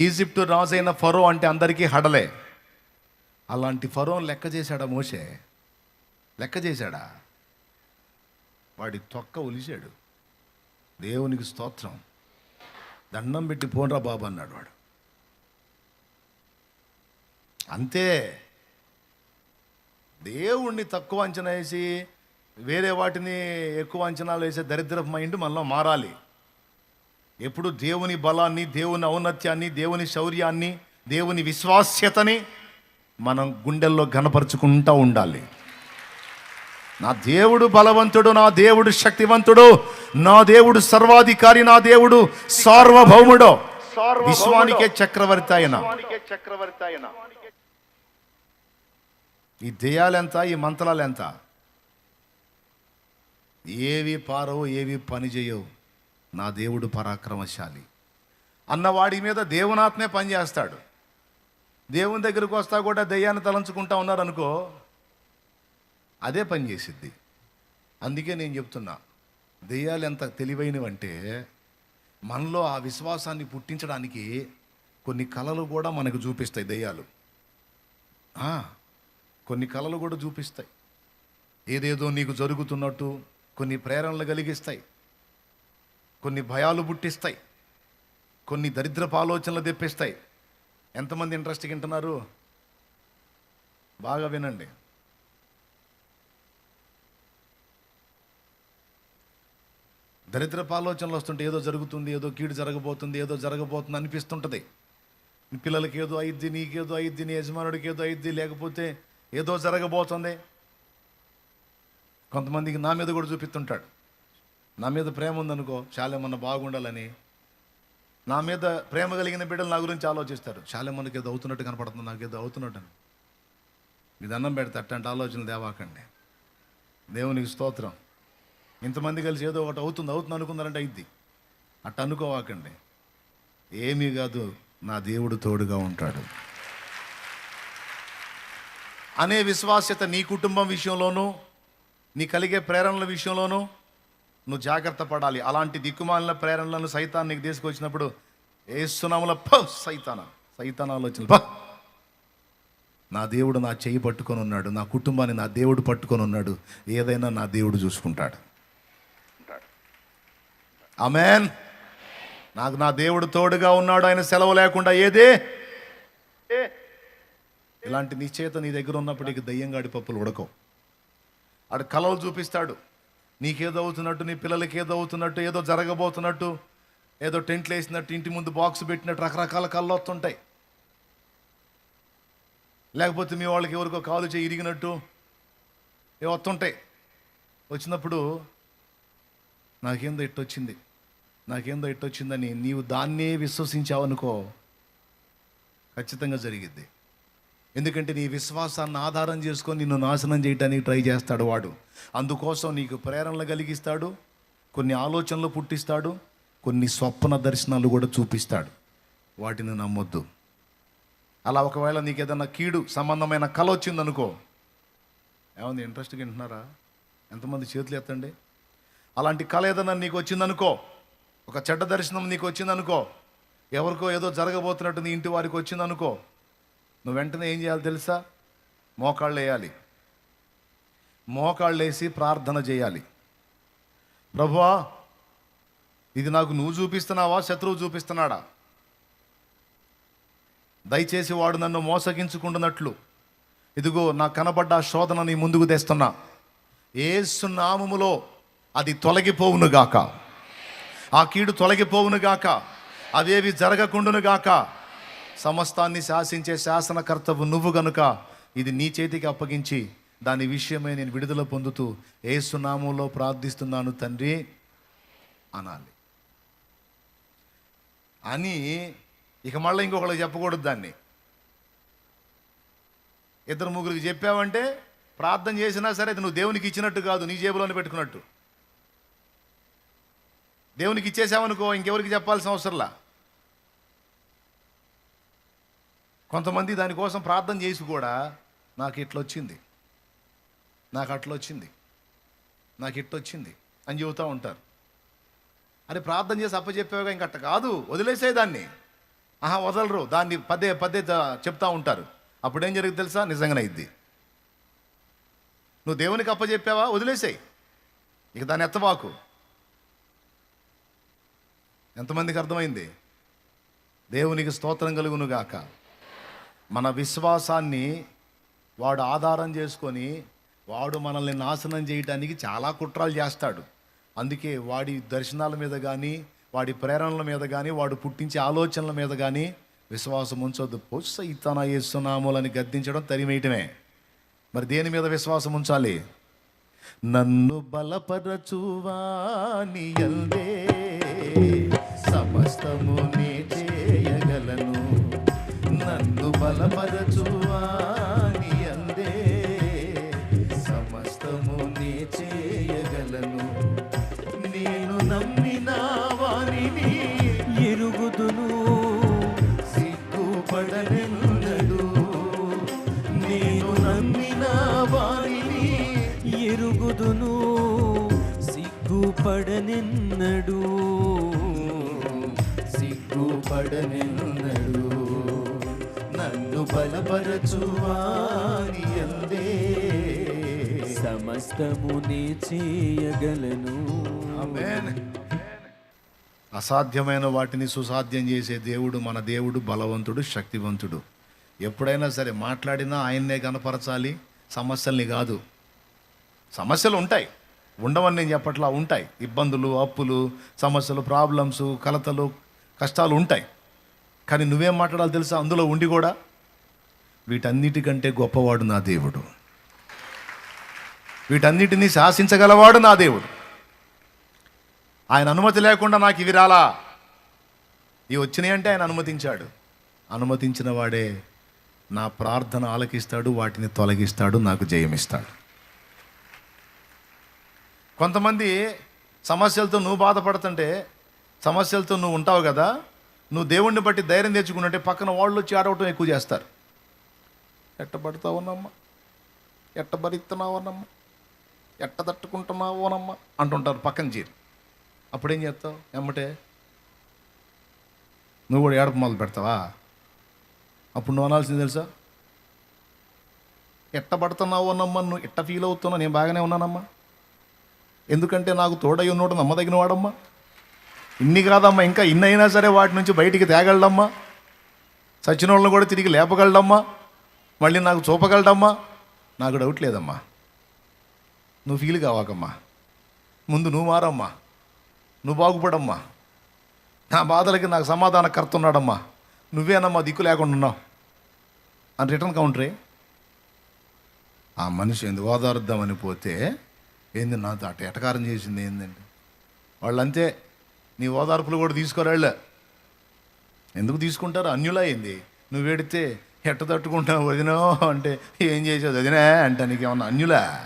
Egypt రాజైన ఫరో అంటే అందరికీ హడలే. అలాంటి ఫరో లెక్క చేశాడా మోసే లెక్క చేశాడా? వాడి తొక్క ఒలిచాడు. దేవునికి స్తోత్రం. దండం పెట్టి పోన్రా బాబు అన్నాడు వాడు. అంతే. దేవుణ్ణి తక్కువ అంచనా వేసి వేరే వాటిని ఎక్కువ అంచనాలు వేసే దరిద్రపు మైండ్ మనలో మారాలి. ఎప్పుడు దేవుని బలాన్ని దేవుని ఔన్నత్యాన్ని దేవుని శౌర్యాన్ని దేవుని విశ్వాస్యతని మనం గుండెల్లో ఘనపరుచుకుంటూ ఉండాలి. నా దేవుడు బలవంతుడు నా దేవుడు శక్తివంతుడు నా దేవుడు సర్వాధికారి నా దేవుడు సార్వభౌముడు. విశ్వానికే చక్రవర్తి ఆయన. చక్రవర్తి ఆయన. ఈ దెయ్యాలెంత ఈ మంత్రాలు ఎంత ఏవి పారవు ఏవి పని చేయవు. నా దేవుడు పరాక్రమశాలి. అన్నవాడి మీద దేవునాత్మే పనిచేస్తాడు. దేవుని దగ్గరకు వస్తా కూడా దయ్యాన్ని తలంచుకుంటా ఉన్నారనుకో అదే పని చేసిద్ది. అందుకే నేను చెప్తున్నా దెయ్యాలు ఎంత తెలివైనవంటే మనలో ఆ విశ్వాసాన్ని పుట్టించడానికి కొన్ని కళలు కూడా మనకు చూపిస్తాయి దెయ్యాలు. కొన్ని కళలు కూడా చూపిస్తాయి. ఏదేదో నీకు జరుగుతున్నట్టు కొన్ని ప్రేరణలు కలిగిస్తాయి. కొన్ని భయాలు పుట్టిస్తాయి కొన్ని దరిద్రపు ఆలోచనలు తెప్పిస్తాయి. ఎంతమంది ఇంట్రెస్ట్గా వింటున్నారు? బాగా వినండి. దరిద్రపు ఆలోచనలు వస్తుంటే ఏదో జరుగుతుంది ఏదో కీడు జరగబోతుంది ఏదో జరగబోతుంది అనిపిస్తుంటుంది. నీ పిల్లలకి ఏదో అయిద్ది నీకేదో అయిద్ది నీ యజమానుడికి ఏదో అయిద్ది లేకపోతే ఏదో జరగబోతుంది. కొంతమందికి నా మీద కూడా చూపిస్తుంటాడు. నా మీద ప్రేమ ఉందనుకో శాలేమన్న బాగుండాలని. నా మీద ప్రేమ కలిగిన బిడ్డలు నా గురించి ఆలోచిస్తారు. చాలేమన్నకి ఏదో అవుతున్నట్టు కనపడుతుంది నాకు ఏదో అవుతున్నట్టు అని మీ దండం పెడితే అట్లాంటి ఆలోచనలు దేవాకండి. దేవునికి స్తోత్రం. ఇంతమంది కలిసి ఏదో ఒకటి అవుతుంది అవుతుంది అనుకున్నారంటే అయింది అట్ట అనుకోవాకండి. ఏమీ కాదు నా దేవుడు తోడుగా ఉంటాడు. అనే విశ్వాస్యత నీ కుటుంబం విషయంలోనూ నీ కలిగే ప్రేరణల విషయంలోనూ నువ్వు జాగ్రత్త పడాలి. అలాంటి దిక్కుమాలిన ప్రేరణలను సైతాన్ నీకు తీసుకొచ్చినప్పుడు ఏ సునాముల ప సైతాన. సైతాన్ ఆలోచనలు ప. నా దేవుడు నా చెయ్యి పట్టుకొని ఉన్నాడు. నా కుటుంబాన్ని నా దేవుడు పట్టుకొని ఉన్నాడు. ఏదైనా నా దేవుడు చూసుకుంటాడు. అమెన్ నాకు నా దేవుడు తోడుగా ఉన్నాడు. ఆయన సెలవు లేకుండా ఏదే? ఇలాంటి నిశ్చయత నీ దగ్గర ఉన్నప్పటికీ దయ్యంగాడి పప్పులు ఉడకవు. ఆడు కలలు చూపిస్తాడు. నీకేదో అవుతున్నట్టు నీ పిల్లలకి ఏదో అవుతున్నట్టు ఏదో జరగబోతున్నట్టు ఏదో టెంట్లు వేసినట్టు ఇంటి ముందు బాక్స్ పెట్టినట్టు రకరకాల కళ్ళు వస్తుంటాయి లేకపోతే మీ వాళ్ళకి ఎవరికో కాలు చేయి ఇరిగినట్టు ఏ వస్తుంటాయి. వచ్చినప్పుడు నాకేందో ఇట్టొచ్చింది నాకేందో ఇట్టొచ్చిందని నీవు దాన్నే విశ్వసించావనుకో ఖచ్చితంగా జరిగిద్ది. ఎందుకంటే నీ విశ్వాసాన్ని ఆధారం చేసుకొని నిన్ను నాశనం చేయడానికి ట్రై చేస్తాడు వాడు. అందుకోసం నీకు ప్రేరణలు కలిగిస్తాడు కొన్ని ఆలోచనలు పుట్టిస్తాడు కొన్ని స్వప్న దర్శనాలు కూడా చూపిస్తాడు. వాటిని నమ్మొద్దు. అలా ఒకవేళ నీకు ఏదైనా కీడు సంబంధమైన కళ వచ్చిందనుకో. ఏమంది ఇంట్రెస్ట్గా వింటున్నారా? ఎంతమంది చేతులు ఎత్తండి? అలాంటి కళ ఏదైనా నీకు వచ్చిందనుకో ఒక చెడ్డ దర్శనం నీకు వచ్చిందనుకో ఎవరికో ఏదో జరగబోతున్నట్టు నీ ఇంటి వారికి వచ్చిందనుకో నువ్వు వెంటనే ఏం చేయాలి తెలుసా? మోకాళ్ళు వేయాలి. మోకాళ్ళు వేసి ప్రార్థన చేయాలి. ప్రభువా ఇది నాకు నువ్వు చూపిస్తున్నావా? శత్రువు చూపిస్తున్నాడా? దయచేసి వాడు నన్ను మోసగించుకుంటున్నట్లు. ఇదిగో నా కనబడ్డ శోధన నీ ముందుకు తెస్తున్నా. ఏసు నామములో అది తొలగిపోవును గాక ఆ కీడు తొలగిపోవును గాక అవేవి జరగకుండునుగాక. గాక సమస్తాన్ని శాసించే శాసనకర్తవు నువ్వు గనుక ఇది నీ చేతికి అప్పగించి దాని విషయమై నేను విడుదల పొందుతూ ఏసునామంలో ప్రార్థిస్తున్నాను తండ్రి అనాలి. అని ఇక మళ్ళీ ఇంకొకళ్ళకి చెప్పకూడదు దాన్ని. ఇద్దరు ముగ్గురికి చెప్పావంటే ప్రార్థన చేసినా సరే అది నువ్వు దేవునికి ఇచ్చినట్టు కాదు నీ జేబులోనే పెట్టుకున్నట్టు. దేవునికి ఇచ్చేసావనుకో ఇంకెవరికి చెప్పాల్సిన అవసరంలా? కొంతమంది దానికోసం ప్రార్థన చేసి కూడా నాకు ఇట్లా వచ్చింది నాకు అట్లా వచ్చింది నాకు ఇట్లా వచ్చింది అని చెబుతూ ఉంటారు. అరే ప్రార్థన చేసి అప్పచెప్పావుగా ఇంకట్ట కాదు వదిలేసే దాన్ని. ఆహా వదలరు. దాన్ని పదే పదే చెప్తూ ఉంటారు. అప్పుడేం జరిగింది జరుగుతుంది తెలుసా? నిజంగానే అయింది. నువ్వు దేవునికి అప్పచెప్పావా? వదిలేసేయి. ఇక దాన్ని ఎత్తబాకు. ఎంతమందికి అర్థమైంది? దేవునికి స్తోత్రం కలుగును గాక. మన విశ్వాసాన్ని వాడు ఆధారం చేసుకొని వాడు మనల్ని నాశనం చేయడానికి చాలా కుట్రలు చేస్తాడు. అందుకే వాడి దర్శనాల మీద కానీ వాడి ప్రేరణల మీద కానీ వాడు పుట్టించే ఆలోచనల మీద కానీ విశ్వాసం ఉంచొద్దు. పొస్స ఇతన చేస్తున్నాములని గద్దించడం తరిమేయటమే. మరి దేని మీద విశ్వాసం ఉంచాలి? నన్ను బలపరచువాని సమస్తము నీ చేయగలను. నన్ను బలపరచువాని యందే సమస్తము నీ చేయగలను. నేను నమ్మిన వానిని ఎరుగుదును. సిగ్గుపడనెన్నడు. నేను నమ్మిన వానిని ఎరుగుదును. సిగ్గుపడనెన్నడు. సిగ్గుపడనెన్నడు నన్ను బలపరచువాని అందే సమస్తము నీ చేయగలను. అసాధ్యమైన వాటిని సుసాధ్యం చేసే దేవుడు మన దేవుడు బలవంతుడు శక్తివంతుడు. ఎప్పుడైనా సరే మాట్లాడినా ఆయన్నే కనపరచాలి. సమస్యల్ని కాదు. సమస్యలు ఉంటాయి. ఉండవని నేను చెప్పట్లా ఉంటాయి. ఇబ్బందులు అప్పులు సమస్యలు ప్రాబ్లమ్స్ కలతలు కష్టాలు ఉంటాయి. కానీ నువ్వేం మాట్లాడాలి తెలుసా? అందులో ఉండి కూడా వీటన్నిటికంటే గొప్పవాడు నా దేవుడు. వీటన్నిటినీ శాసించగలవాడు నా దేవుడు. ఆయన అనుమతి లేకుండా నాకు ఇవి రాలా. ఇవి వచ్చినాయంటే ఆయన అనుమతించాడు. అనుమతించిన వాడే నా ప్రార్థన ఆలకిస్తాడు వాటిని తొలగిస్తాడు నాకు జయమిస్తాడు. కొంతమంది సమస్యలతో నువ్వు బాధపడుతుంటే సమస్యలతో నువ్వు ఉంటావు కదా నువ్వు దేవుణ్ణి బట్టి ధైర్యం తెచ్చుకున్నట్టే పక్కన వాళ్ళు వచ్చి ఆడవటం ఎక్కువ చేస్తారు. ఎట్ట పడతావునమ్మా ఎట్ట ఎట్ట తట్టుకుంటున్నావునమ్మా అంటుంటారు పక్కన చేరి అప్పుడేం చేస్తావు? ఎమ్మటే నువ్వు కూడా ఏడప మొదలు పెడతావా? అప్పుడు నువ్వు అనాల్సింది తెలుసా? ఎట్ట పడుతున్నావు అన్నమ్మా నువ్వు ఎట్ట ఫీల్ అవుతున్నావు? నేను బాగానే ఉన్నానమ్మా. ఎందుకంటే నాకు తోడై ఉన్నోడు నమ్మదగిన వాడమ్మా. ఇన్ని కాదమ్మా ఇంకా ఇన్ని అయినా సరే వాటి నుంచి బయటికి తేగలడమ్మా. సచిన వాళ్ళని కూడా తిరిగి లేపగలడమ్మా. మళ్ళీ నాకు చూపగలడమ్మా? నాకు డౌట్ లేదమ్మా. నువ్వు ఫీల్ కావాకమ్మా. ముందు నువ్వు మారమ్మా. నువ్వు బాగుపడమ్మా. నా బాధలకి నాకు సమాధాన కర్త ఉన్నాడమ్మా నువ్వేనమ్మా దిక్కు లేకుండా ఉన్నావు. అని రిటర్న్ కౌంటరే ఆ మనిషి ఎందుకు ఓదారుద్దామని పోతే ఏంది నాతో అట ఎటకారం చేసింది ఏందండి? వాళ్ళంతే నీ ఓదార్పులు కూడా తీసుకురాళ్ళ. ఎందుకు తీసుకుంటారు? అన్యులా ఏంది నువ్వు వెడితే ఎట్ట తట్టుకుంటావు వదినో? అంటే ఏం చేసావు వదినే? అంటే నీకేమన్నా అన్యులా?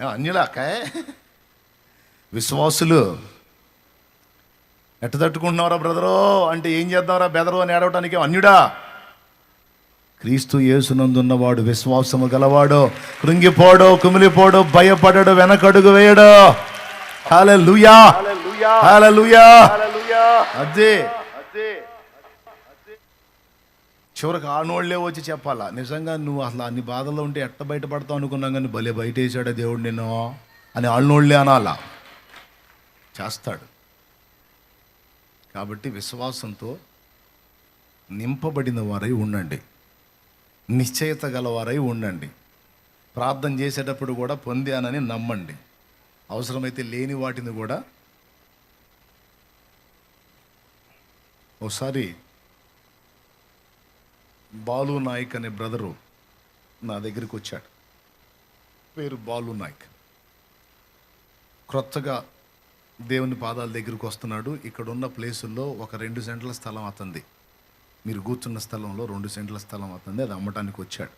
ఏ, అన్యులా అక్కాయ్ విశ్వాసులు. ఎట్ట తట్టుకుంటున్నారా బ్రదరో? అంటే ఏం చేద్దాంరా బెదరు అని ఏడవటానికి అన్యుడా? క్రీస్తు యేసునందున్నవాడు విశ్వాసము గలవాడు. కృంగిపోడు కుమిలిపోడు భయపడడు వెనకడుగు వేయడు. హల్లెలూయా. హల్లెలూయా. అదే చివరికి ఆనోళ్ళే వచ్చి చెప్పాలా? నిజంగా నువ్వు అసలు అన్ని బాధల్లో ఉంటే ఎట్ట బయటపడతావు అనుకున్నాం కానీ భలే బయట వేసాడా దేవుడు నిన్ను అని ఆళ్ళనోళ్ళే అనాలా? చేస్తాడు. కాబట్టి విశ్వాసంతో నింపబడిన వారై ఉండండి. నిశ్చయత గలవారై ఉండండి. ప్రార్థన చేసేటప్పుడు కూడా పొందానని నమ్మండి. అవసరమైతే లేని వాటిని కూడా ఒకసారి బాలు నాయక్ అనే బ్రదరు నా దగ్గరికి వచ్చాడు. పేరు బాలు నాయక్. క్రొత్తగా దేవుని పాదాల దగ్గరికి వస్తున్నాడు. ఇక్కడ ఉన్న ప్లేసుల్లో ఒక రెండు సెంట్ల స్థలం అతంది మీరు కూర్చున్న స్థలంలో రెండు సెంట్ల స్థలం అతంది అది అమ్మటానికి వచ్చాడు.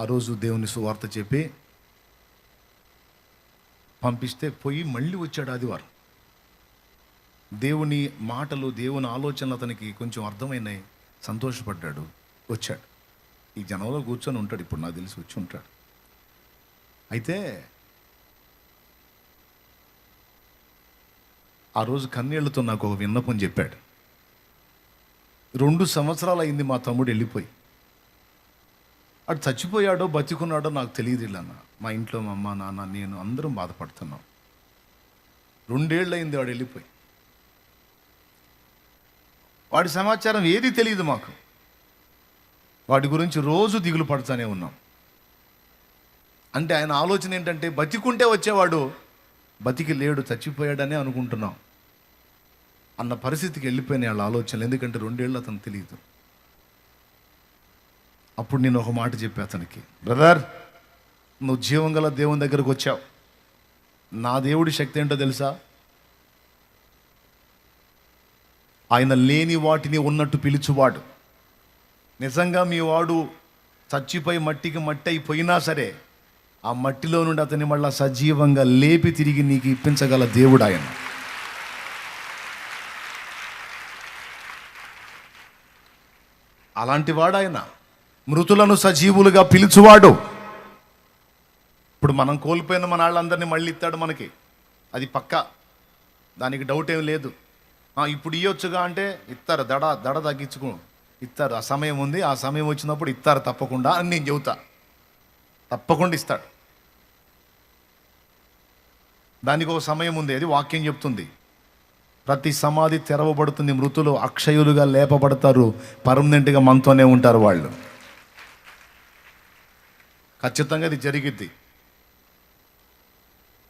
ఆ రోజు దేవుని సువార్త చెప్పి పంపిస్తే పోయి మళ్ళీ వచ్చాడు ఆదివారం. దేవుని మాటలు దేవుని ఆలోచనలు అతనికి కొంచెం అర్థమైనాయి. సంతోషపడ్డాడు. వచ్చాడు. ఈ జనంలో కూర్చొని ఉంటాడు. ఇప్పుడు నాకు తెలిసి వచ్చి ఉంటాడు. అయితే ఆ రోజు కన్నీళ్ళతో నాకు ఒక విన్నపం చెప్పాడు. రెండు సంవత్సరాలు అయింది మా తమ్ముడు వెళ్ళిపోయి. అటు చచ్చిపోయాడో బతికున్నాడో నాకు తెలియదు అన్న. మా ఇంట్లో మా అమ్మ నాన్న నేను అందరం బాధపడుతున్నాం. రెండేళ్ళు అయింది వాడు వెళ్ళిపోయి. వాడి సమాచారం ఏది తెలియదు మాకు. వాటి గురించి రోజు దిగులు పడుతూనే ఉన్నాం. అంటే ఆయన ఆలోచన ఏంటంటే బతికుంటే వచ్చేవాడు బతికి లేడు చచ్చిపోయాడనే అనుకుంటున్నాం. అన్న పరిస్థితికి వెళ్ళిపోయినాయి వాళ్ళ ఆలోచనలు ఎందుకంటే రెండేళ్ళు అతను తెలియదు. అప్పుడు నేను ఒక మాట చెప్పా అతనికి బ్రదర్ నువ్వు జీవం గల దేవుని దగ్గరకు వచ్చావు. నా దేవుడి శక్తి ఏంటో తెలుసా? ఆయన లేని వాటిని ఉన్నట్టు పిలుచువాడు. నిజంగా మీ వాడు చచ్చిపోయి మట్టికి మట్టి అయిపోయినా సరే ఆ మట్టిలో నుండి అతని మళ్ళా సజీవంగా లేపి తిరిగి నీకు ఇప్పించగల దేవుడు ఆయన అలాంటి వాడు ఆయన మృతులను సజీవులుగా పిలుచువాడు. ఇప్పుడు మనం కోల్పోయిన మన వాళ్ళందరినీ మళ్ళీ ఇస్తాడు మనకి. అది పక్క. దానికి డౌట్ ఏం లేదు. ఇప్పుడు ఇవ్వచ్చుగా అంటే ఇస్తారు దడ దడ తగ్గించుకో ఇస్తారు ఆ సమయం ఉంది ఆ సమయం వచ్చినప్పుడు ఇస్తారు తప్పకుండా అని నేను చెబుతా. తప్పకుండా ఇస్తాడు. దానికి ఒక సమయం ఉంది అది వాక్యం చెప్తుంది. ప్రతి సమాధి తెరవబడుతుంది మృతులు అక్షయులుగా లేపబడతారు పర్మనెంట్గా మనతోనే ఉంటారు వాళ్ళు. ఖచ్చితంగా ఇది జరిగిద్ది.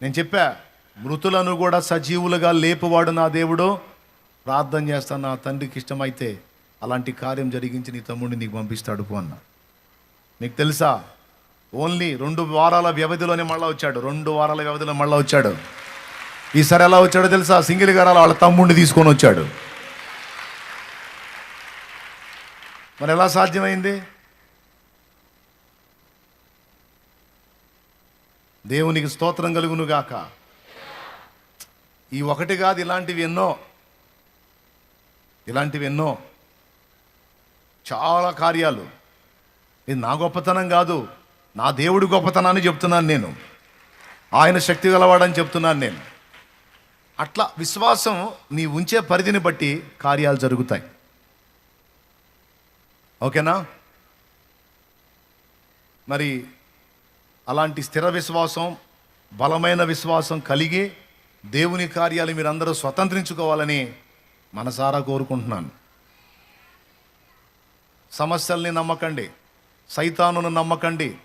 నేను చెప్పా మృతులను కూడా సజీవులుగా లేపువాడు నా దేవుడు ప్రార్థన చేస్తాను నా తండ్రికి ఇష్టమైతే అలాంటి కార్యం జరిగించి నీ తమ్ముడిని నీకు పంపిస్తాడు పో అన్న. నీకు తెలుసా? ఓన్లీ రెండు వారాల వ్యవధిలోనే మళ్ళీ వచ్చాడు. రెండు వారాల వ్యవధిలో మళ్ళీ వచ్చాడు. ఈసారి ఎలా వచ్చాడో తెలుసా? సింగిల్ గారాల వాళ్ళ తమ్ముడిని తీసుకొని వచ్చాడు. మరి ఎలా సాధ్యమైంది? దేవునికి స్తోత్రం కలుగునుగాక. ఈ ఒకటి కాదు ఇలాంటివి ఎన్నో ఇలాంటివి ఎన్నో. చాలా కార్యాలు. ఇది నా గొప్పతనం కాదు నా దేవుడి గొప్పతనాన్ని చెప్తున్నాను నేను. ఆయన శక్తి గలవాడని చెప్తున్నాను నేను. అట్లా విశ్వాసం నీ ఉంచే పరిధిని బట్టి కార్యాలు జరుగుతాయి. ఓకేనా? మరి అలాంటి స్థిర విశ్వాసం బలమైన విశ్వాసం కలిగి దేవుని కార్యాలు మీరందరూ స్వతంత్రించుకోవాలని మనసారా కోరుకుంటున్నాను. సమస్యల్ని నమ్మకండి సైతానును నమ్మకండి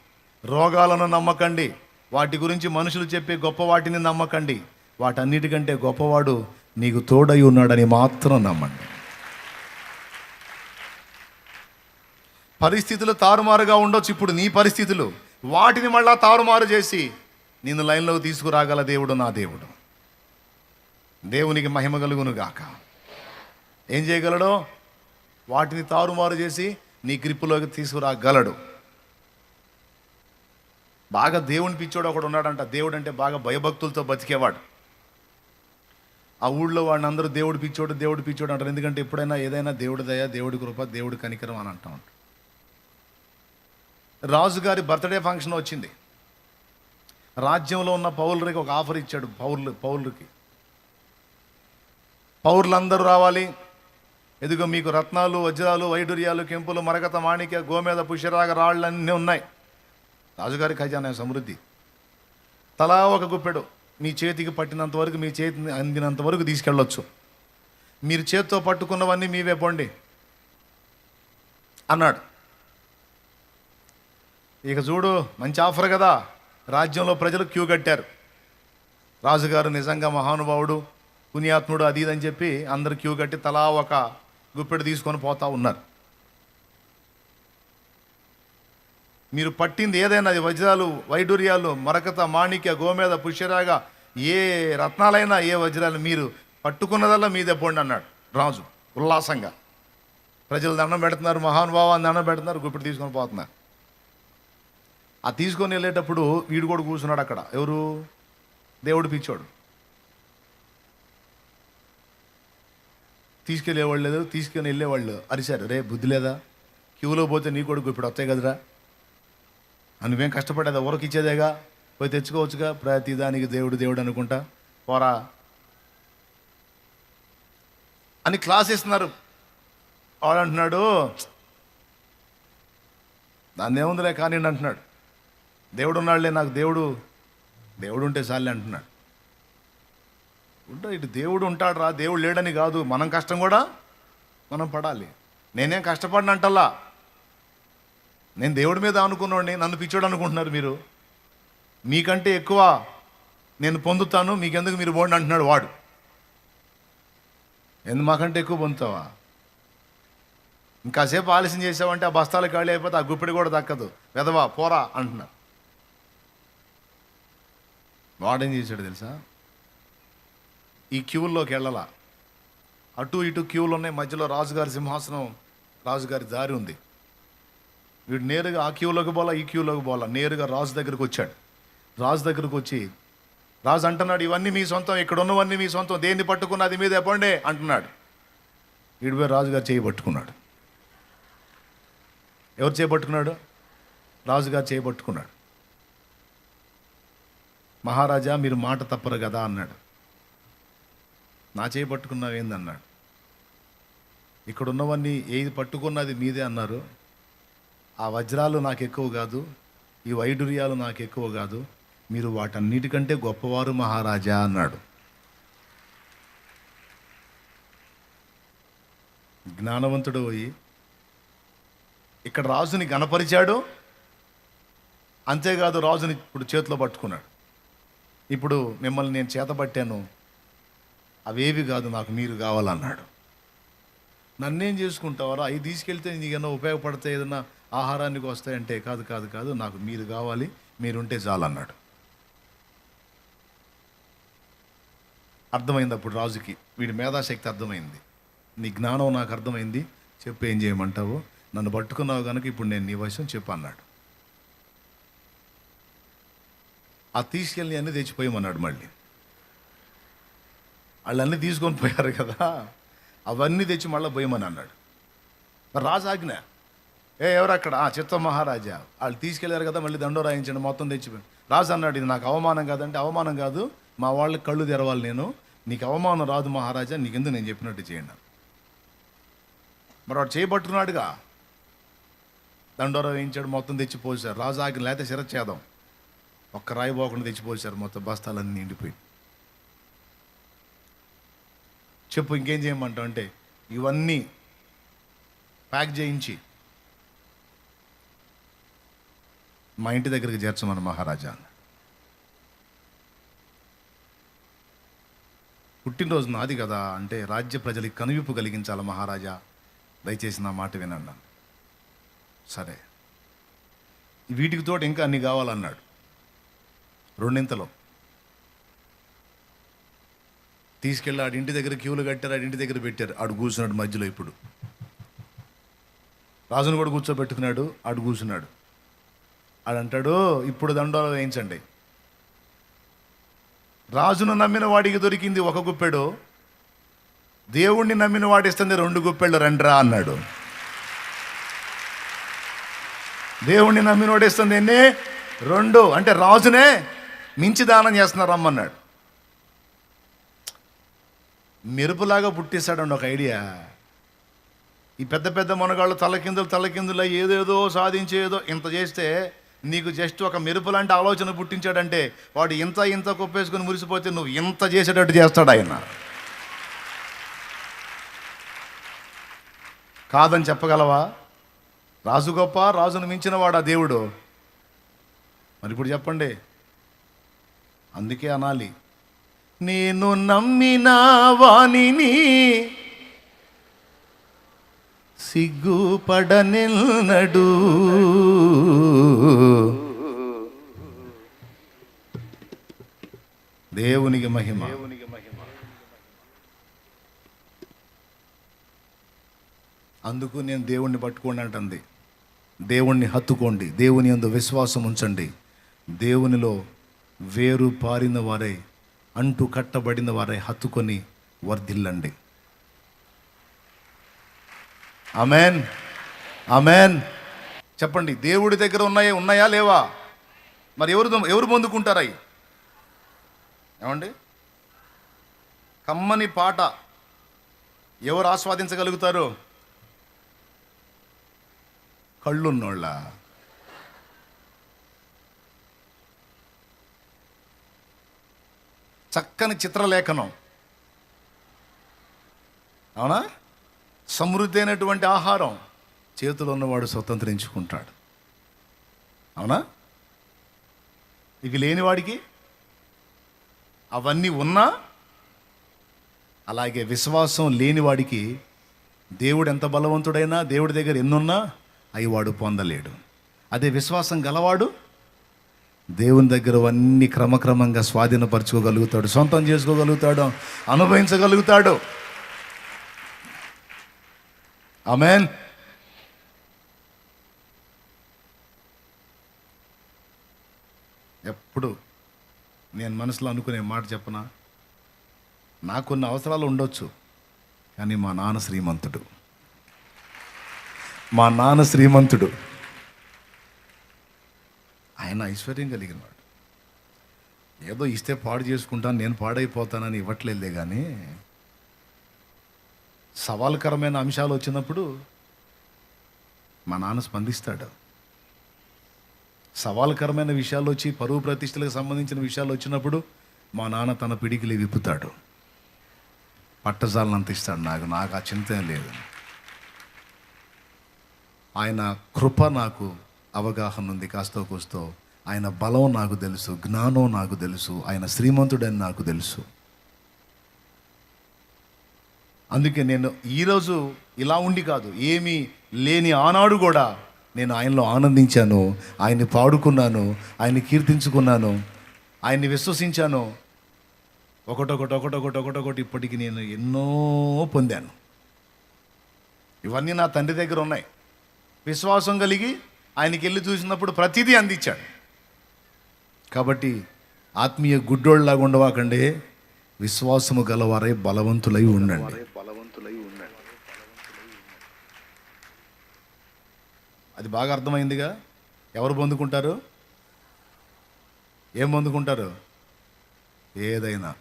రోగాలను నమ్మకండి వాటి గురించి మనుషులు చెప్పే గొప్ప వాటిని నమ్మకండి. వాటన్నిటికంటే గొప్పవాడు నీకు తోడై ఉన్నాడని మాత్రం నమ్మండి. పరిస్థితులు తారుమారుగా ఉండొచ్చు ఇప్పుడు నీ పరిస్థితులు. వాటిని మళ్ళా తారుమారు చేసి నిన్ను లైన్లోకి తీసుకురాగల దేవుడు నా దేవుడు. దేవునికి మహిమ కలుగును గాక ఏం చేయగలడో? వాటిని తారుమారు చేసి నీ గ్రిప్పులోకి తీసుకురాగలడు. బాగా దేవుని పిచ్చోడు ఒకడు ఉన్నాడంట. దేవుడు అంటే బాగా భయభక్తులతో బతికేవాడు. ఆ ఊళ్ళో వాడిని అందరూ దేవుడు పిచ్చోడు దేవుడు పిచ్చోడు అంటారు. ఎందుకంటే ఎప్పుడైనా ఏదైనా దేవుడి దయ దేవుడి కృప దేవుడి కనికరం అని అంటా. ఉంటారు రాజుగారి బర్త్డే ఫంక్షన్ వచ్చింది. రాజ్యంలో ఉన్న పౌరులకి ఒక ఆఫర్ ఇచ్చాడు పౌరులు పౌరులకి. పౌరులందరూ రావాలి. ఎదుగో మీకు రత్నాలు వజ్రాలు వైడూర్యాలు కెంపులు మరకత మాణిక్య గోమేద పుష్యరాగ రాళ్ళు అన్నీ ఉన్నాయి. రాజుగారి ఖజానా సమృద్ధి. తలా ఒక గుప్పెడు మీ చేతికి పట్టినంత వరకు మీ చేతిని అందినంత వరకు తీసుకెళ్ళొచ్చు. మీరు చేత్తో పట్టుకున్నవన్నీ మీవే పొండి. అన్నాడు. ఇక చూడు మంచి ఆఫర్ కదా. రాజ్యంలో ప్రజలు క్యూ కట్టారు. రాజుగారు నిజంగా మహానుభావుడు పుణ్యాత్ముడు అది ఇది అని చెప్పి అందరు క్యూ కట్టి తలా ఒక గుప్పెడు తీసుకొని పోతా ఉన్నారు. మీరు పట్టింది ఏదైనా అది వజ్రాలు వైడూర్యాలు మరకత మాణిక్య గోమేద పుష్యరాగ ఏ రత్నాలైనా ఏ వజ్రాలు మీరు పట్టుకున్నదల్లా మీదే పోండి అన్నాడు రాజు ఉల్లాసంగా. ప్రజలు దండం పెడుతున్నారు మహానుభావాన్ని దండం పెడుతున్నారు గుప్పెడు తీసుకొని పోతున్నారు. ఆ తీసుకొని వెళ్ళేటప్పుడు వీడు కూడా కూర్చున్నాడు అక్కడ. ఎవరు? దేవుడు పిచ్చోడు. తీసుకెళ్ళేవాళ్ళు లేదు తీసుకొని వెళ్ళేవాళ్ళు. అరిశారు. రే బుద్ధి లేదా? క్యూలో పోతే నీ కొడుకు ఇప్పుడు వస్తాయి కదరా? అని నువ్వేం కష్టపడేదా? ఎవరికి ఇచ్చేదేగా? పోయి తెచ్చుకోవచ్చుగా? ప్రతి దానికి దేవుడు దేవుడు అనుకుంటా. పోరా. అని క్లాస్ ఇస్తున్నారు వాడు అంటున్నాడు దాన్ని ఏముందిలే కానీ అంటున్నాడు. దేవుడు ఉన్నాడులే నాకు దేవుడు. దేవుడు ఉంటే చాలే అంటున్నాడు. ఉంటా ఇటు దేవుడు ఉంటాడు రా దేవుడు లేడని కాదు. మనం కష్టం కూడా మనం పడాలి. నేనేం కష్టపడిన అంటల్లా? నేను దేవుడి మీద అనుకున్నాడిని నన్ను పిచ్చోడు అనుకుంటున్నారు మీరు. మీకంటే ఎక్కువ నేను పొందుతాను మీకెందుకు మీరు పోండి అంటున్నాడు వాడు. ఎందు మాకంటే ఎక్కువ పొందుతావా? ఇంకాసేపు ఆలస్యం చేసావంటే ఆ బస్తాలు ఖాళీ అయిపోతే ఆ గుప్పిడి కూడా దక్కదు. వెదవా పోరా అంటున్నారు. వాడేం చేశాడు తెలుసా? ఈ క్యూల్లోకి వెళ్ళాల? అటు ఇటు క్యూలు ఉన్నాయి మధ్యలో రాజుగారి సింహాసనం రాజుగారి దారి ఉంది. వీడు నేరుగా ఆ క్యూలోకి పోలా ఈ క్యూలోకి పోలా. నేరుగా రాజు దగ్గరకు వచ్చాడు. రాజు దగ్గరకు వచ్చి రాజు అంటున్నాడు ఇవన్నీ మీ సొంతం ఇక్కడ ఉన్నవన్నీ మీ సొంతం. దేన్ని పట్టుకున్నది మీద ఎప్పండే అంటున్నాడు. వీడిపోయి రాజుగారు చేయి పట్టుకున్నాడు. ఎవరు చేపట్టుకున్నాడు రాజుగారు చేపట్టుకున్నాడు మహారాజా మీరు మాట తప్పరు కదా అన్నాడు. నా చేయి పట్టుకున్నావు ఏందన్నాడు? ఇక్కడ ఉన్నవన్నీ ఏది పట్టుకున్నది మీదే అన్నారు. ఆ వజ్రాలు నాకు ఎక్కువ కాదు ఈ వైడూర్యాలు నాకు ఎక్కువ కాదు మీరు వాటన్నిటికంటే గొప్పవారు మహారాజా అన్నాడు. జ్ఞానవంతుడు పోయి ఇక్కడ రాజుని గణపరిచాడు? అంతేకాదు రాజుని ఇప్పుడు చేతిలో పట్టుకున్నాడు. ఇప్పుడు మిమ్మల్ని నేను చేతబట్టాను అవేవి కాదు నాకు మీరు కావాలన్నాడు. నన్నేం చేసుకుంటావారా? అవి తీసుకెళ్తే నీకన్నా ఉపయోగపడతాయి ఏదన్నా ఆహారానికి వస్తాయంటే? కాదు కాదు కాదు నాకు మీరు కావాలి మీరుంటే చాలన్నాడు. అర్థమైంది అప్పుడు రాజుకి. వీడి మేధాశక్తి అర్థమైంది. నీ జ్ఞానం నాకు అర్థమైంది. చెప్పు ఏం చేయమంటావు? నన్ను పట్టుకున్నావు కనుక ఇప్పుడు నేను నీ వయసు చెప్పు అన్నాడు. ఆ తీసుకెళ్ళి అన్నీ తెచ్చిపోయమన్నాడు మళ్ళీ. వాళ్ళన్నీ తీసుకొని పోయారు కదా. అవన్నీ తెచ్చి మళ్ళీ పోయమని అన్నాడు. మరి ఏ ఎవరు అక్కడ? ఆ చిత్త మహారాజా. వాళ్ళు తీసుకెళ్ళారు కదా మళ్ళీ దండో రాయించండి మొత్తం తెచ్చిపోయి రాజు అన్నాడు ఇది నాకు అవమానం కాదంటే అవమానం కాదు. మా వాళ్ళకి కళ్ళు తెరవాలి నేను. నీకు అవమానం రాదు మహారాజా నీకెందుకు నేను చెప్పినట్టు చేయండి మరి వాడు చేయబట్టుకున్నాడుగా దండోరా వేయించాడు మొత్తం తెచ్చిపోసారు రాజు ఆజ్ఞ లేకపోతే శిరచ్ఛేదం ఒక్క రాయి పోకుండా తెచ్చిపోసారు మొత్తం బస్తాలన్నీ నిండిపోయి చెప్పు ఇంకేం చేయమంటావు? అంటే ఇవన్నీ ప్యాక్ చేయించి మా ఇంటి దగ్గరికి చేర్చమని మహారాజా పుట్టినరోజు నాది కదా అంటే రాజ్య ప్రజలకి కనువిప్పు కలిగించాలి మహారాజా? దయచేసి నా మాట వినండి సరే. వీటికి తోటి ఇంకా అన్ని కావాలన్నాడు. రెండింతలో తీసుకెళ్ళి ఆడి ఇంటి దగ్గర క్యూలు కట్టారు ఆడి ఇంటి దగ్గర పెట్టారు. ఆడు కూర్చున్నాడు మధ్యలో ఇప్పుడు. రాజును కూడా కూర్చోబెట్టుకున్నాడు ఆడు కూర్చున్నాడు. అంటాడు ఇప్పుడు దండోలు వేయించండి. రాజును నమ్మిన వాడికి దొరికింది ఒక గుప్పెడు. దేవుణ్ణి నమ్మిన వాడు ఇస్తుంది రెండు గుప్పెళ్ళు రండ్రా అన్నాడు. దేవుణ్ణి నమ్మిన వాడిస్తుంది ఎన్ని? రెండు. అంటే రాజునే మించి దానం చేస్తున్నారు రమ్మన్నాడు మెరుపులాగా పుట్టేశాడండి ఒక ఐడియా. ఈ పెద్ద పెద్ద మనగాళ్ళు తలకిందులు తలకిందులు ఏదేదో సాధించేదో ఇంత చేస్తే నీకు జస్ట్ ఒక మెరుపు లాంటి ఆలోచన పుట్టించాడంటే వాడు ఇంత ఇంత కుప్పేసుకొని మురిసిపోతే నువ్వు ఇంత చేసేటట్టు చేస్తాడు ఆయన. కాదని చెప్పగలవా? రాజు గొప్ప రాజును మించిన వాడా దేవుడు? మరి ఇప్పుడు చెప్పండి. అందుకే అనాలి. నేను నమ్మిన వాణిని సిగ్గుపడనిల్నడు దేవునికి మహిమ. అందుకు నేను దేవుణ్ణి పట్టుకోండి అంటుంది. దేవుణ్ణి హత్తుకోండి. దేవుని యందు విశ్వాసం ఉంచండి. దేవునిలో వేరు పారిన వారై అంటూ కట్టబడిన వారే హత్తుకొని వర్ధిల్లండి. అమెన్ అమెన్ చెప్పండి దేవుడి దగ్గర ఉన్నాయా ఉన్నాయా లేవా? మరి ఎవరు ఎవరు పొందుకుంటారా అవి? ఏమండి? కమ్మని పాట ఎవరు ఆస్వాదించగలుగుతారు? కళ్ళున్నోళ్ళ? చక్కని చిత్రలేఖనం. అవునా? సమృద్ధి అయినటువంటి ఆహారం చేతిలో ఉన్నవాడు స్వతంత్రించుకుంటాడు. అవునా? ఇవి లేనివాడికి అవన్నీ ఉన్నా అలాగే విశ్వాసం లేనివాడికి దేవుడు ఎంత బలవంతుడైనా దేవుడి దగ్గర ఎన్నున్నా అవి వాడు పొందలేడు. అదే విశ్వాసం గలవాడు దేవుని దగ్గర అన్ని క్రమక్రమంగా స్వాధీనపరచుకోగలుగుతాడు. సొంతం చేసుకోగలుగుతాడు. అనుభవించగలుగుతాడు. ఆమెన్ ఎప్పుడు నేను మనసులో అనుకునే మాట చెప్పనా? నాకున్న అవసరాలు ఉండొచ్చు కానీ మా నాన్న శ్రీమంతుడు. మా నాన్న శ్రీమంతుడు. ఆయన ఐశ్వర్యం కలిగిన వాడు. ఏదో ఇస్తే పాడు చేసుకుంటాను నేను పాడైపోతానని ఇవ్వట్లేదే కానీ సవాల్కరమైన అంశాలు వచ్చినప్పుడు మా నాన్న స్పందిస్తాడు. సవాల్కరమైన విషయాలు వచ్చి పరువు ప్రతిష్టలకు సంబంధించిన విషయాలు వచ్చినప్పుడు మా నాన్న తన పిడికిలి విప్పుతాడు. పట్టజాలను అంతిస్తాడు నాకు నాకు ఆ చింత లేదు. ఆయన కృప నాకు అవగాహన ఉంది కాస్తో కూస్తో. ఆయన బలం నాకు తెలుసు జ్ఞానం నాకు తెలుసు ఆయన శ్రీమంతుడని నాకు తెలుసు. అందుకే నేను ఈరోజు ఇలా ఉండి కాదు ఏమీ లేని ఆనాడు కూడా నేను ఆయనలో ఆనందించాను ఆయన్ని పాడుకున్నాను ఆయన్ని కీర్తించుకున్నాను ఆయన్ని విశ్వసించాను. ఒకటొకటి ఒకటొకటి ఒకటొకటి ఇప్పటికి నేను ఎన్నో పొందాను. ఇవన్నీ నా తండ్రి దగ్గర ఉన్నాయి. విశ్వాసం కలిగి ఆయనకి వెళ్ళి చూసినప్పుడు ప్రతిదీ అందించాడు. కాబట్టి ఆత్మీయ గుడ్డోళ్ళలాగా ఉండవాకండి. విశ్వాసము గలవారై బలవంతులై ఉండండి. అది బాగా అర్థమైందిగా? ఎవరు పొందుకుంటారు? ఏం పొందుకుంటారు? ఏదైనా.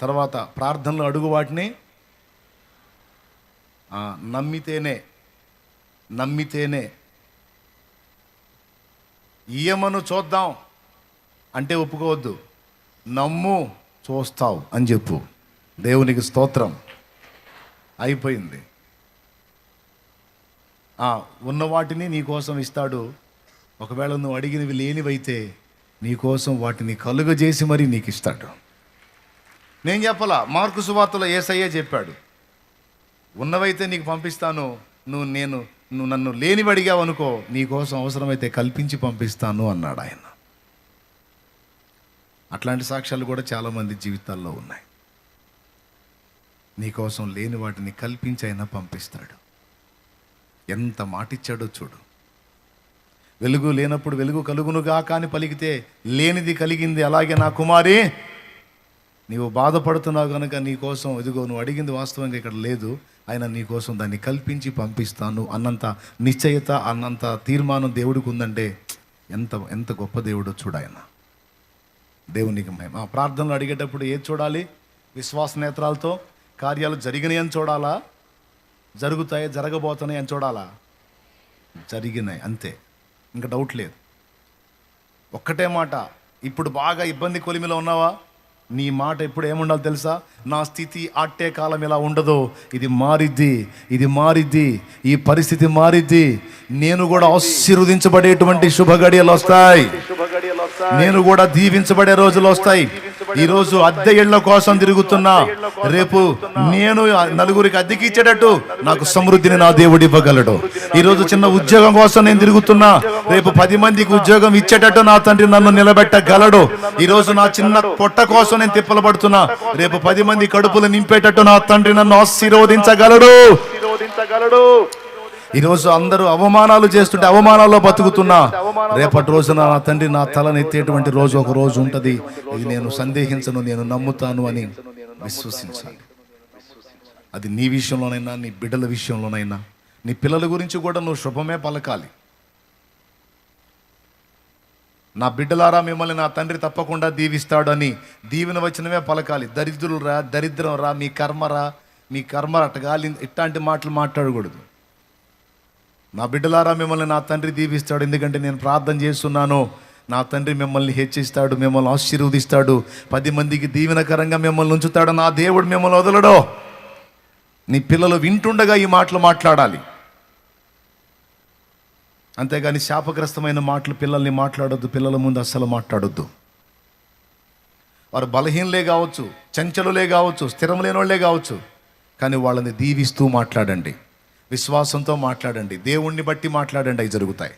తర్వాత ప్రార్థనలు అడుగు వాటిని నమ్మితేనే నమ్మితేనే. ఇయ్యమను చూద్దాం అంటే ఒప్పుకోవద్దు. నమ్ము చూస్తావు అని చెప్పు. దేవునికి స్తోత్రం. అయిపోయింది. ఆ, ఉన్న వాటిని నీకోసం ఇస్తాడు. ఒకవేళ నువ్వు అడిగినవి లేనివైతే నీకోసం వాటిని కలుగజేసి మరీ నీకు ఇస్తాడు. నేను చెప్పలా మార్కు సువార్తలో ఏసయ్యే చెప్పాడు. ఉన్నవైతే నీకు పంపిస్తాను నువ్వు నేను నువ్వు నన్ను లేనివి అడిగావు అనుకో నీ కోసం అవసరమైతే కల్పించి పంపిస్తాను అన్నాడు ఆయన. అట్లాంటి సాక్ష్యాలు కూడా చాలామంది జీవితాల్లో ఉన్నాయి. నీకోసం లేని వాటిని కల్పించి అయినా పంపిస్తాడు. ఎంత మాటిచ్చాడో చూడు. వెలుగు లేనప్పుడు వెలుగు కలుగునుగా కాని పలికితే లేనిది కలిగింది అలాగే నా కుమారి నీవు బాధపడుతున్నావు కనుక నీకోసం ఇదిగో నువ్వు అడిగింది వాస్తవంగా ఇక్కడ లేదు. ఆయన నీ కోసం దాన్ని కల్పించి పంపిస్తాను. అన్నంత నిశ్చయత అన్నంత తీర్మానం దేవుడికి ఉందంటే ఎంత ఎంత గొప్ప దేవుడో చూడు ఆయన దేవునికి మహిమ. ఆ ప్రార్థనలు అడిగేటప్పుడు ఏది చూడాలి? విశ్వాస నేత్రాలతో కార్యాలు జరిగినాయి అని చూడాలా? జరుగుతాయి జరగబోతున్నాయి అని చూడాలా? జరిగినాయి అంతే. ఇంకా డౌట్ లేదు. ఒక్కటే మాట. ఇప్పుడు బాగా ఇబ్బంది కొలిమిలో ఉన్నావా? నీ మాట ఎప్పుడు ఏముండాలి తెలుసా? నా స్థితి ఆట్టే కాలం ఇలా ఉండదు. ఇది మారిద్ది ఇది మారిద్ది ఈ పరిస్థితి మారిద్ది. నేను కూడా ఆశీర్వదించబడేటువంటి శుభ గడియలు వస్తాయి. నేను కూడా దీవించబడే రోజులు వస్తాయి. ఈ రోజు అద్దె ఇళ్ళ కోసం తిరుగుతున్నా. రేపు నేను నలుగురికి అద్దెకి ఇచ్చేటట్టు నాకు సమృద్ధిని నా దేవుడు ఇవ్వగలడు. ఈ రోజు చిన్న ఉద్యోగం కోసం నేను తిరుగుతున్నా. రేపు పది మందికి ఉద్యోగం ఇచ్చేటట్టు నా తండ్రి నన్ను నిలబెట్టగలడు. ఈ రోజు నా చిన్న పొట్ట కోసం నేను తిప్పలబడుతున్నా. రేపు పది మంది కడుపులు నింపేటట్టు నా తండ్రి నన్ను ఆశీర్వదించగలడు. ఈ రోజు అందరూ అవమానాలు చేస్తుంటే అవమానాల్లో బతుకుతున్నా. రేపటి రోజున నా తండ్రి నా తలను ఎత్తేటువంటి రోజు ఒక రోజు ఉంటది. ఇది నేను సందేహించను నేను నమ్ముతాను అని విశ్వసించాలి. అది నీ విషయంలోనైనా నీ బిడ్డల విషయంలోనైనా. నీ పిల్లల గురించి కూడా నువ్వు శుభమే పలకాలి. నా బిడ్డలారా మిమ్మల్ని నా తండ్రి తప్పకుండా దీవిస్తాడు అని దీవెన వచ్చినవే పలకాలి. దరిద్రులు రా దరిద్రం రా మీ కర్మరా మీ కర్మ అట్టగాలి ఇట్లాంటి మాటలు మాట్లాడకూడదు. నా బిడ్డలారా మిమ్మల్ని నా తండ్రి దీవిస్తాడు. ఎందుకంటే నేను ప్రార్థన చేస్తున్నాను. నా తండ్రి మిమ్మల్ని హెచ్చిస్తాడు మిమ్మల్ని ఆశీర్వదిస్తాడు. పది మందికి దీవెనకరంగా మిమ్మల్ని ఉంచుతాడు. నా దేవుడు మిమ్మల్ని వదలడో. నీ పిల్లలు వింటుండగా ఈ మాటలు మాట్లాడాలి. అంతేగాని శాపగ్రస్తమైన మాటలు పిల్లల్ని మాట్లాడొద్దు పిల్లల ముందు అస్సలు మాట్లాడొద్దు. వారు బలహీనలే కావచ్చు చంచలులే కావచ్చు స్థిరం లేనోళ్ళే కావచ్చు. కానీ వాళ్ళని దీవిస్తూ మాట్లాడండి. విశ్వాసంతో మాట్లాడండి. దేవుణ్ణి బట్టి మాట్లాడండి అవి జరుగుతాయి.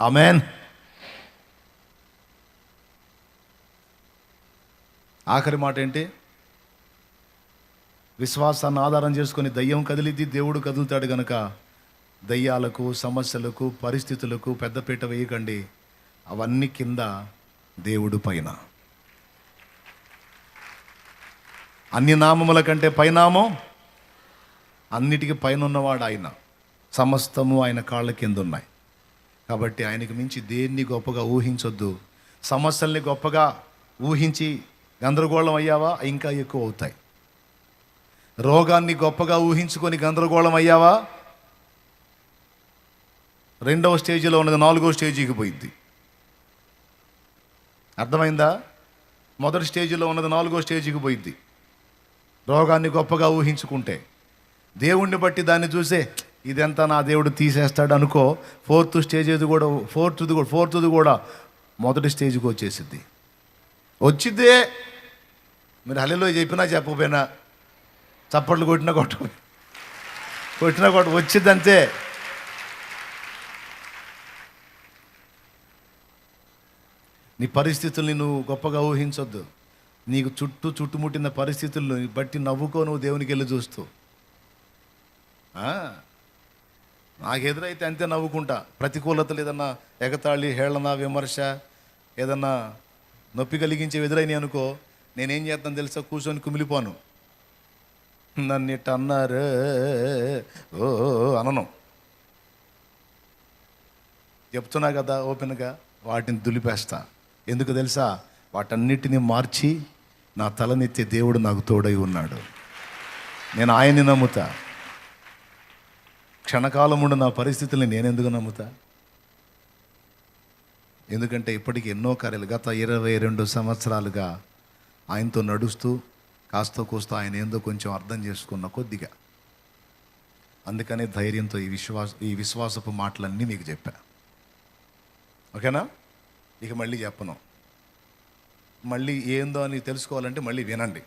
ఆమెన్. ఆఖరి మాట ఏంటి? విశ్వాసాన్ని ఆధారం చేసుకొని దయ్యం కదిలిద్ది దేవుడు కదులుతాడు గనక దయ్యాలకు సమస్యలకు పరిస్థితులకు పెద్దపీట వేయకండి. అవన్నీ కింద దేవుడు పైన. అన్ని నామముల కంటే పైనామం అన్నిటికీ పైన ఉన్నవాడు ఆయన. సమస్తము ఆయన కాళ్ళ కింద ఉన్నాయి కాబట్టి ఆయనకి మించి దేన్ని గొప్పగా ఊహించొద్దు. సమస్యల్ని గొప్పగా ఊహించి గందరగోళం అయ్యావా? ఇంకా ఎక్కువ అవుతాయి. రోగాన్ని గొప్పగా ఊహించుకొని గందరగోళం అయ్యావా? రెండవ స్టేజీలో ఉన్నది నాలుగో స్టేజీకి పోయింది అర్థమైందా? మొదటి స్టేజీలో ఉన్నది నాలుగో స్టేజీకి పోయింది రోగాన్ని గొప్పగా ఊహించుకుంటే దేవుణ్ణి బట్టి దాన్ని చూసే ఇదంతా నా దేవుడు తీసేస్తాడు అనుకో ఫోర్త్ స్టేజ్ ఇది కూడా ఫోర్త్ది కూడా ఫోర్త్ది కూడా మొదటి స్టేజ్కి వచ్చేసిద్ది. వచ్చిద్దే మీరు హల్లిలో చెప్పినా చెప్పకపోయినా చప్పట్లు కొట్టినా కొట్ట కొట్టినా కొట్ట వచ్చిద్దంతే. నీ పరిస్థితుల్ని నువ్వు గొప్పగా ఊహించొద్దు. నీకు చుట్టూ చుట్టుముట్టిన పరిస్థితులను బట్టి నవ్వుకో నువ్వు దేవునికి వెళ్ళి చూస్తూ. నాకు ఎదురైతే అంతే నవ్వుకుంటా. ప్రతికూలతలు ఏదన్నా ఎగతాళి హేళన విమర్శ ఏదన్నా నొప్పి కలిగించే ఎదురైన అనుకో నేనేం చేస్తాను తెలుసా? కూర్చొని కుమిలిపోను. నన్ను ఇట్ట అన్నారు ఓ అనను. చెప్తున్నా కదా ఓపెన్గా వాటిని దులిపేస్తా. ఎందుకు తెలుసా? వాటన్నిటిని మార్చి నా తలనెత్తే దేవుడు నాకు తోడై ఉన్నాడు. నేను ఆయన్ని నమ్ముతా. క్షణకాలముండు నా పరిస్థితుల్ని నేను ఎందుకు నమ్ముతా? ఎందుకంటే ఇప్పటికి ఎన్నో కార్యాలు గత ఇరవై రెండు సంవత్సరాలుగా ఆయనతో నడుస్తూ కాస్త కూస్త ఆయన ఏందో కొంచెం అర్థం చేసుకున్న కొద్దిగా. అందుకనే ధైర్యంతో ఈ విశ్వాస ఈ విశ్వాసపు మాటలన్నీ మీకు చెప్పా. ఓకేనా? ఇక మళ్ళీ చెప్పను. మళ్ళీ ఏందో అని తెలుసుకోవాలంటే మళ్ళీ వినండి.